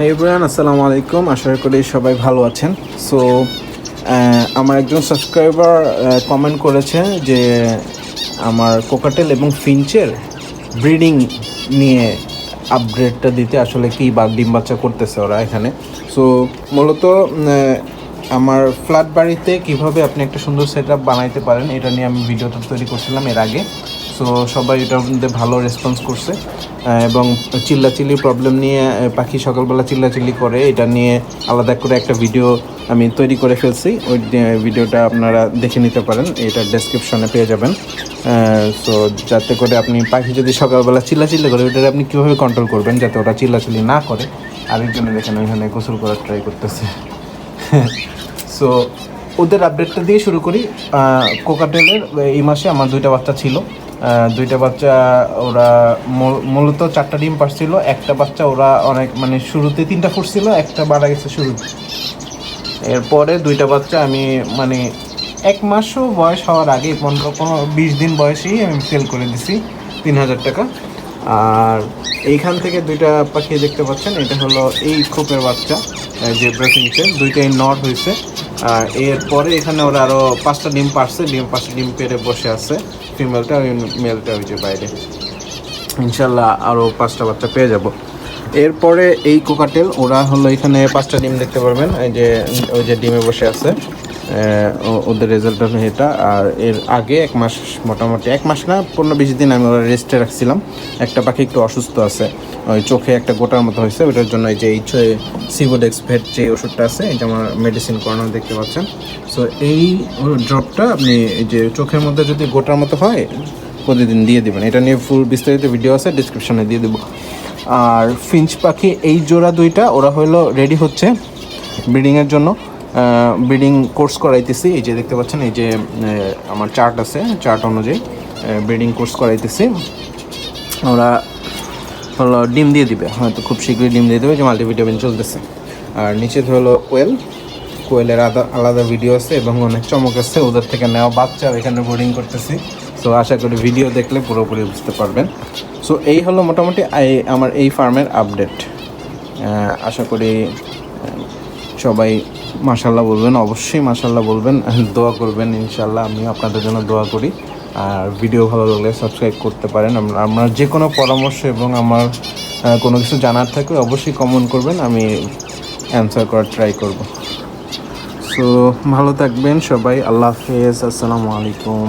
High আসসালামু আলাইকুম আশা করি সবাই ভালো আছেন। সো আমার একজন সাবস্ক্রাইবার কমেন্ট করেছে যে আমার কোকাটেল এবং ফিঞ্চের ব্রিডিং নিয়ে আপডেটটা দিতে আসলে কি বা ডিম বাচ্চা করতেছে ওরা এখানে। সো মূলত আমার ফ্ল্যাট বাড়িতে কীভাবে আপনি একটা সুন্দর সেট বানাইতে পারেন, এটা নিয়ে আমি ভিডিওটা তৈরি করছিলাম এর আগে। সো সবাই মধ্যে ভালো রেসপন্স করছে। এবং চিল্লাচিল্লি প্রবলেম নিয়ে পাখি সকালবেলা চিল্লাচিল্লি করে, এটা নিয়ে আলাদা করে একটা ভিডিও আমি তৈরি করে ফেলছি। ওই ভিডিওটা আপনারা দেখে নিতে পারেন, এটা ডেসক্রিপশনে পেয়ে যাবেন। সো যাতে করে আপনি পাখি যদি সকালবেলা চিল্লাচিল্লি করে ওইটা আপনি কীভাবে কন্ট্রোল করবেন যাতে ওটা চিল্লাচিল্লি না করে? আরেকজনে দেখেন ওইখানে গোসল করার ট্রাই করতেছে। সো ওদের আপডেটটা দিয়ে শুরু করি। কোকাটেলের এই মাসে আমার দুইটা বাচ্চা ছিল। দুইটা বাচ্চা ওরা মূলত চারটা ডিম পারছিল, একটা বাচ্চা ওরা অনেক মানে শুরুতে তিনটা ফুটছিল একটা মারা গেছে শুরুতে। এরপরে দুইটা বাচ্চা আমি মানে এক মাসও বয়স হওয়ার আগে, পনেরো পনেরো, বিশ দিন বয়সেই আমি সেল করে দিছি, তিন হাজার টাকা। আর এইখান থেকে দুইটা পাখি দেখতে পাচ্ছেন, এটা হলো এই খোপের বাচ্চা যে ব্রেকিংসের, দুইটাই নট হয়েছে। এরপরে এখানে ওরা আরও পাঁচটা ডিম পারছে ডিম পাঁচটা ডিম পেরে বসে আছে। ফিমেলটা ওই মেলটা ওই যে বাইরে। ইনশাল্লাহ আরও পাঁচটা বাচ্চা পেয়ে যাব। এরপরে এই কোকাটেল ওরা হলো এখানে পাঁচটা ডিম দেখতে পারবেন। এই যে, ওই যে ডিমে বসে আছে। ওদের রেজাল্ট হবে এটা। আর এর আগে এক মাস মোটামুটি, এক মাস না, পনেরো বিশ দিন আমি ওরা রেস্টে রাখছিলাম। একটা পাখি একটু অসুস্থ আছে, ওই চোখে একটা গোটার মতো হয়েছে ওটার জন্য এই যে এই সিভোডেক্স ভেট যে ওষুধটা আছে এটা আমার মেডিসিন করানো দেখতে পাচ্ছেন। সো এই ড্রপটা আপনি এই যে চোখের মধ্যে যদি গোটার মতো হয়, প্রতিদিন দিয়ে দিবেন। এটা নিয়ে ফুল বিস্তারিত ভিডিও আছে ডিসক্রিপশনে দিয়ে দেবো। আর ফিঞ্চ পাখি, এই জোড়া দুইটা, ওরা হলো রেডি হচ্ছে ব্রিডিংয়ের জন্য। ব্রিডিং কোর্স করাইতেছি। এই যে দেখতে পাচ্ছেন, এই যে আমার চার্ট আছে চার্ট অনুযায়ী ব্রিডিং কোর্স করাইতেছি। ওরা হলো ডিম দিয়ে দিবে, হয়তো খুব শীঘ্রই ডিম দিয়ে দেবে, যে মাল্টিভিটামিন চলতেছে। আর নিচে হলো কোয়েল কোয়েলের আলাদা আলাদা ভিডিও আছে এবং অনেক চমক আছে, ওদের থেকে নেওয়া বাচ্চা এখানে বোর্ডিং করতেছি। সো আশা করি ভিডিও দেখলে পুরোপুরি বুঝতে পারবেন। সো এই হলো মোটামুটি আমার এই ফার্মের আপডেট আশা করি সবাই মাশাল্লাহ বলবেন, অবশ্যই মাশাল্লাহ বলবেন, দোয়া করবেন ইনশাল্লাহ আমি আপনাদের জন্য দোয়া করি। আর ভিডিও ভালো লাগলে সাবস্ক্রাইব করতে পারেন। আমরা যে কোনো পরামর্শ এবং আমার কোনো কিছু জানার থাকলে অবশ্যই কমেন্ট করবেন, আমি অ্যান্সার করার ট্রাই করব। সো ভালো থাকবেন সবাই, আল্লাহ হাফেজ, আসসালামু আলাইকুম।